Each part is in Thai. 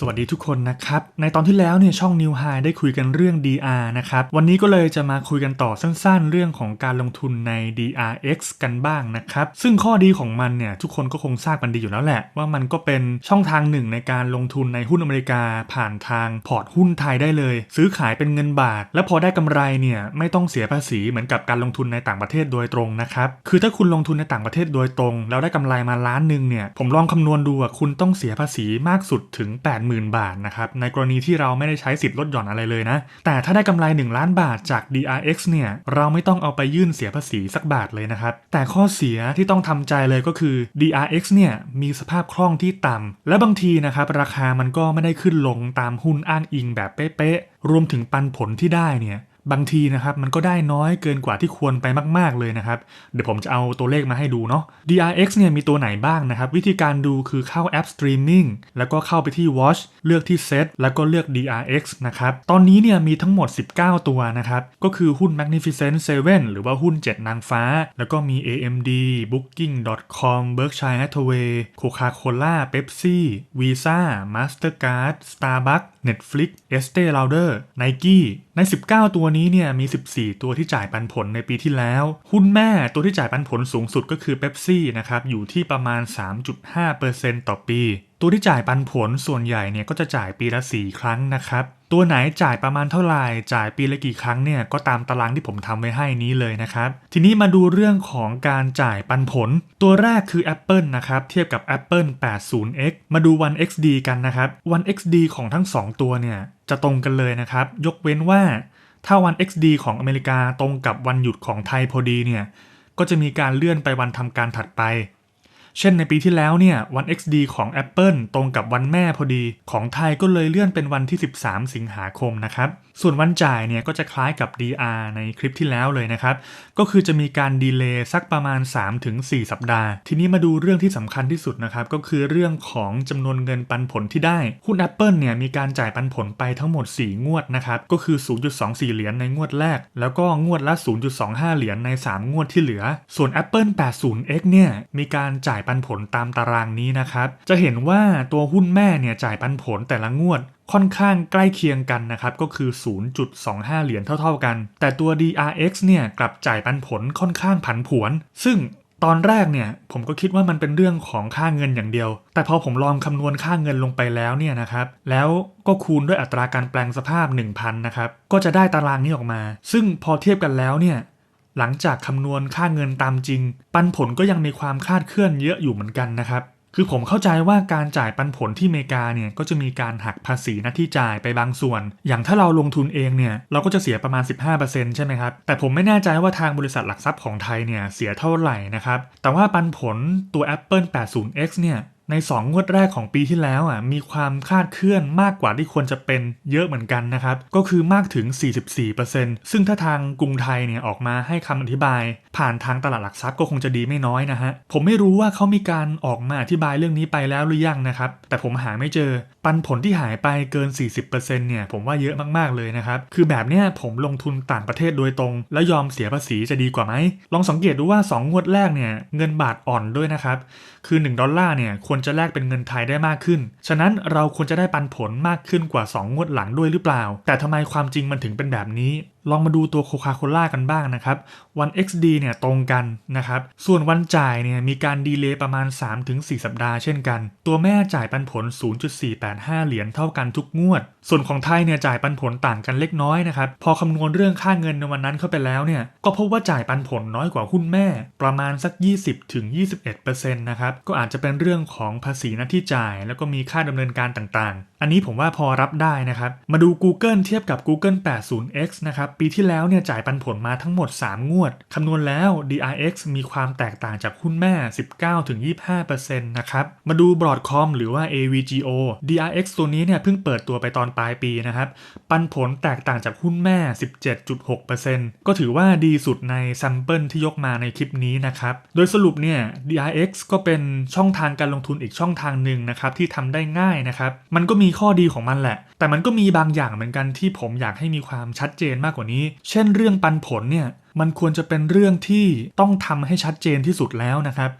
สวัสดีทุกคนนะครับ ในตอนที่แล้วเนี่ยช่อง New High ได้คุยกันเรื่อง DR นะครับ วันนี้ก็เลยจะมาคุยกันต่อสั้นๆ เรื่องของการลงทุนใน DRX กันบ้างนะครับ ซึ่งข้อดีของมันเนี่ยทุกคนก็คงทราบกันดีอยู่แล้วแหละ ว่ามันก็เป็นช่องทางหนึ่งในการลงทุนในหุ้นอเมริกาผ่านทางพอร์ตหุ้นไทยได้เลย ซื้อขายเป็นเงินบาท และพอได้กำไรเนี่ยไม่ต้องเสียภาษีเหมือนกับการลงทุนในต่างประเทศโดยตรงนะครับคือถ้าคุณลงทุนในต่างประเทศโดยตรง แล้วได้กำไรมาล้านหนึ่งเนี่ยผมลองคำนวณดูอะคุณต้องเสียภาษีมากสุดถึง80,000 บาทนะครับในกรณีที่เราไม่ได้ใช้สิทธิ์ลดหย่อนอะไรเลยนะ แต่ถ้าได้กำไร 1 ล้านบาทจาก DRX เนี่ยเราไม่ต้องเอาไปยื่นเสียภาษีสักบาทเลยนะครับ แต่ข้อเสียที่ต้องทำใจเลยก็คือ DRX เนี่ยมีสภาพคล่องที่ต่ำและบางทีนะครับราคามันก็ไม่ได้ขึ้นลงตามหุ้นอ้างอิงแบบเป๊ะๆรวมถึงปันผลที่ได้เนี่ย บางทีนะครับมันก็ได้น้อยเกินกว่าที่ควรไปมาก ๆเลยนะครับ เดี๋ยวผมจะเอาตัวเลขมาให้ดูเนาะ DRX เนี่ยมีตัวไหนบ้างนะครับ วิธีการดูคือเข้าแอป Streaming แล้วก็เข้าไปที่ Watch เลือกที่ Set แล้วก็เลือก DRX นะครับ ตอนนี้เนี่ยมีทั้งหมด 19 ตัวนะครับ ก็คือหุ้น Magnificent 7 หรือว่าหุ้น 7 นางฟ้า แล้วก็มี AMD Booking.com Berkshire Hathaway Coca-Cola Pepsi Visa Mastercard Starbucks Netflix Estee Lauder Nike ใน 19 ตัวนี้เนี่ยมี 14 ตัวที่จ่ายปันผลในปีที่แล้ว หุ้นแม่ตัวที่จ่ายปันผลสูงสุดก็คือ Pepsi นะครับอยู่ที่ประมาณ 3.5%ต่อปี ตัวที่จ่ายปันผลส่วนใหญ่เนี่ยก็จะจ่ายปีละ 4 ครั้งนะครับตัวไหนจ่ายประมาณเท่าไหร่จ่ายปีละกี่ครั้งเนี่ยก็ตามตารางที่ผมทำไว้ให้นี้เลยนะครับ ทีนี้มาดูเรื่องของการจ่ายปันผล ตัวแรกคือ Apple นะครับ เทียบกับ Apple 80x มาดู 1XD กันนะครับ 1XD ของทั้ง 2 ตัวเนี่ย จะตรงกันเลยนะครับ ยกเว้นว่าถ้าวัน XD ของอเมริกาตรงกับวันหยุดของไทยพอดีเนี่ย ก็จะมีการเลื่อนไปวันทำการถัดไป เช่นในปีที่แล้วเนี่ยวัน XD ของ Apple ตรงกับวันแม่พอดี ของไทยก็เลยเลื่อนเป็นวันที่ 13 สิงหาคมนะครับ ส่วนวันจ่ายเนี่ยก็จะคล้ายกับ DR ในคลิปที่แล้วเลยนะครับ ก็คือจะมีการดีเลย์สักประมาณ 3-4 สัปดาห์ ทีนี้มาดูเรื่องที่สำคัญที่สุดนะครับ ก็คือเรื่องของจำนวนเงินปันผลที่ได้ หุ้น Apple เนี่ยมีการจ่ายปันผลไปทั้งหมด 4 งวดนะครับ ก็คือ 0.24 เหรียญในงวดแรก แล้วก็งวดละ 0.25 เหรียญใน 3 งวดที่เหลือ ส่วน Apple 80x เนี่ยมีการจ่ายปันผลตามตารางนี้นะครับ จะเห็นว่าตัวหุ้นแม่เนี่ยจ่ายปันผลแต่ละงวดค่อนข้างใกล้เคียงกันนะครับ ก็คือ 0.25 เหรียญเท่า ๆกัน แต่ตัว DRX เนี่ยกลับจ่ายปันผลค่อนข้างผันผวน ซึ่งตอนแรกเนี่ยผมก็คิดว่ามันเป็นเรื่องของค่าเงินอย่างเดียว แต่พอผมลองคำนวณค่าเงินลงไปแล้วเนี่ยนะครับ แล้วก็คูณด้วยอัตราการแปลงสภาพ 1,000 นะครับ ก็จะได้ตารางนี้ออกมา ซึ่งพอเทียบกันแล้วเนี่ย หลังจากคำนวณค่าเงินตามจริง ปันผลก็ยังมีความคาดเคลื่อนเยอะอยู่เหมือนกันนะครับ คือผมเข้าใจว่าการจ่ายปันผลที่อเมริกาเนี่ยก็จะมีการหักภาษีหน้าที่จ่ายไปบางส่วน อย่างถ้าเราลงทุนเองเนี่ยเราก็จะเสียประมาณ 15%ใช่ไหมครับ แต่ผมไม่แน่ใจว่าทางบริษัทหลักทรัพย์ของไทยเนี่ยเสียเท่าไหร่นะครับ แต่ว่าปันผลตัว Apple 80x เนี่ย ใน 2 งวดแรกของปีที่แล้วอะมีความคาดเคลื่อนมากกว่าที่ควรจะเป็นเยอะเหมือนกันนะครับ ก็คือมากถึง 44%ซึ่งถ้าทางกรุงไทยเนี่ยออกมาให้คำอธิบาย ผ่านทางตลาดหลักทรัพย์ก็คงจะดีไม่น้อยนะฮะ ผมไม่รู้ว่าเขามีการออกมาอธิบายเรื่องนี้ไปแล้วหรือยังนะครับ แต่ผมหาไม่เจอ ปันผลที่หายไปเกิน 40%เนี่ยผมว่าเยอะมากๆเลยนะครับ คือแบบเนี้ยผมลงทุนต่างประเทศโดยตรง แล้วยอมเสียภาษีจะดีกว่าไหมลองสังเกตดูว่า 2 งวดแรกเนี่ยเงินบาทอ่อนด้วยนะครับคือ 1 ดอลลาร์เนี่ยควรจะแลกเป็นเงินไทยได้มากขึ้น ฉะนั้นเราควรจะได้ปันผลมากขึ้นกว่า 2 งวดหลังด้วยหรือเปล่า แต่ทำไมความจริงมันถึงเป็นแบบนี้ ลองมาดูตัวโคคาโคล่ากันบ้างนะครับวัน XD เนี่ยตรงกันนะครับ ส่วนวันจ่ายเนี่ยมีการดีเลย์ประมาณ 3-4 สัปดาห์เช่นกัน ตัวแม่จ่ายปันผล 0.485 เหรียญเท่ากันทุกงวด ส่วนของไทยเนี่ยจ่ายปันผลต่างกันเล็กน้อยนะครับ พอคำนวณเรื่องค่าเงินในวันนั้นเข้าไปแล้วเนี่ย ก็พบว่าจ่ายปันผลน้อยกว่าหุ้นแม่ ประมาณสัก 20-21%นะครับ ก็อาจจะเป็นเรื่องของภาษีหน้าที่จ่าย แล้วก็มีค่าดำเนินการต่างๆ อันนี้ผมว่าพอรับได้นะครับ มาดู Google เทียบกับ Google 80x นะครับปีที่แล้วเนี่ยจ่ายปันผลมาทั้งหมด 3 งวด คำนวณแล้ว DRX มีความแตกต่างจากหุ้นแม่ 19-25%นะครับ มาดู Broadcom หรือว่า AVGO DRX ตัวนี้เนี่ยเพิ่งเปิดตัวไปตอนปลายปีนะครับ ปันผลแตกต่างจากหุ้นแม่ 17.6%ก็ถือว่าดีสุดในแซมเปิลที่ยกมาในคลิปนี้นะครับ โดยสรุปเนี่ย DRX ก็เป็นช่องทางการลงทุนอีกช่องทางหนึ่งนะครับที่ทำได้ง่ายนะครับ มันก็มีข้อดีของมันแหละ แต่มันก็มีบางอย่างเหมือนกันที่ผมอยากให้มีความชัดเจนมากกว่านี้ เช่นเรื่องปันผลเนี่ยมันควรจะเป็นเรื่องที่ต้องทำให้ชัดเจนที่สุดแล้วนะครับ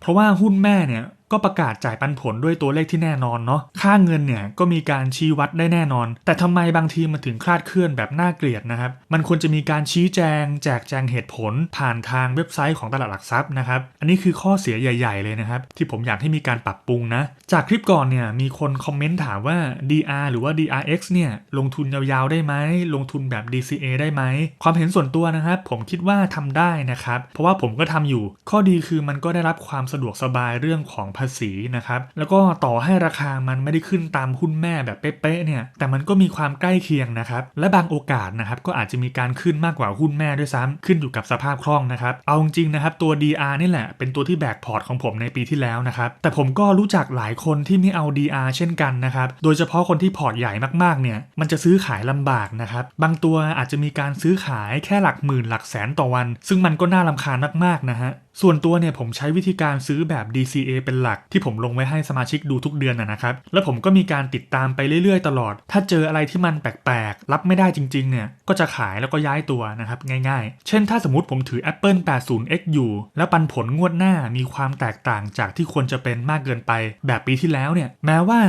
เพราะว่าหุ้นแม่เนี่ย ก็ประกาศจ่ายปันผลด้วยตัวเลขที่แน่นอนเนาะค่าเงินเนี่ยก็มีการชี้วัดได้แน่นอน แต่ทำไมบางทีมันถึงคลาดเคลื่อนแบบน่าเกลียดนะครับ มันควรจะมีการชี้แจง แจกแจงเหตุผล ผ่านทางเว็บไซต์ของตลาดหลักทรัพย์นะครับ อันนี้คือข้อเสียใหญ่ ๆ เลยนะครับ ที่ผมอยากให้มีการปรับปรุงนะ จากคลิปก่อนเนี่ยมีคนคอมเมนต์ถามว่า DR หรือว่า DRX เนี่ยลงทุนยาวๆได้ไหมลงทุนแบบ DCA ได้ไหมความเห็นส่วนตัวนะครับ ผมคิดว่าทำได้นะครับ เพราะว่าผมก็ทำอยู่ ข้อดีคือมันก็ได้รับความสะดวกสบายเรื่องของาษีนะครับ แล้วก็ต่อให้ราคามันไม่ได้ขึ้นตามหุ้นแม่แบบเป๊ะๆเนี่ย แต่มันก็มีความใกล้เคียงนะครับ และบางโอกาสนะครับก็อาจจะมีการขึ้นมากกว่าหุ้นแม่ด้วยซ้ำขึ้นอยู่กับสภาพคล่องนะครับ เอาจริงนะครับตัว DR นี่แหละเป็นตัวที่แบกพอร์ตของผมในปีที่แล้วนะครับ แต่ผมก็รู้จักหลายคนที่ไม่เอา DR เช่นกันนะครับ โดยเฉพาะคนที่พอร์ตใหญ่มากๆเนี่ย มันจะซื้อขายลำบากนะครับ บางตัวอาจจะมีการซื้อขายแค่หลักหมื่นหลักแสนต่อวัน ซึ่งมันก็น่าลำคาญมากๆนะฮะส่วนตัวเนี่ยผมใช้วิธีการซื้อแบบ DCA เป็นหลัก ที่ผมลงไว้ให้สมาชิกดูทุกเดือนนะครับ แล้วผมก็มีการติดตามไปเรื่อยๆ ตลอด ถ้าเจออะไรที่มันแปลกๆ รับไม่ได้จริงๆ เนี่ย ก็จะขายแล้วก็ย้ายตัวนะครับง่ายๆ เช่นถ้าสมมติผมถือ Apple 80X อยู่ แล้วปันผลงวดหน้ามีความแตกต่างจากที่ควรจะเป็นมากเกินไป แบบปีที่แล้วเนี่ย แม้ว่า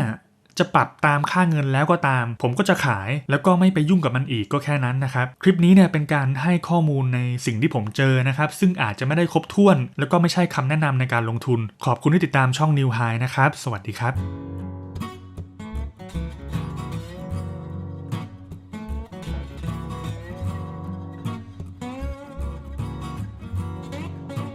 จะปรับตามค่าเงินแล้วก็ตาม ผมก็จะขายแล้วก็ไม่ไปยุ่งกับมันอีกก็แค่นั้นนะครับ คลิปนี้เนี่ยเป็นการให้ข้อมูลในสิ่งที่ผมเจอนะครับ ซึ่งอาจจะไม่ได้ครบถ้วน แล้วก็ไม่ใช่คำแนะนำในการลงทุน ขอบคุณที่ติดตามช่อง New High นะครับ สวัสดีครับ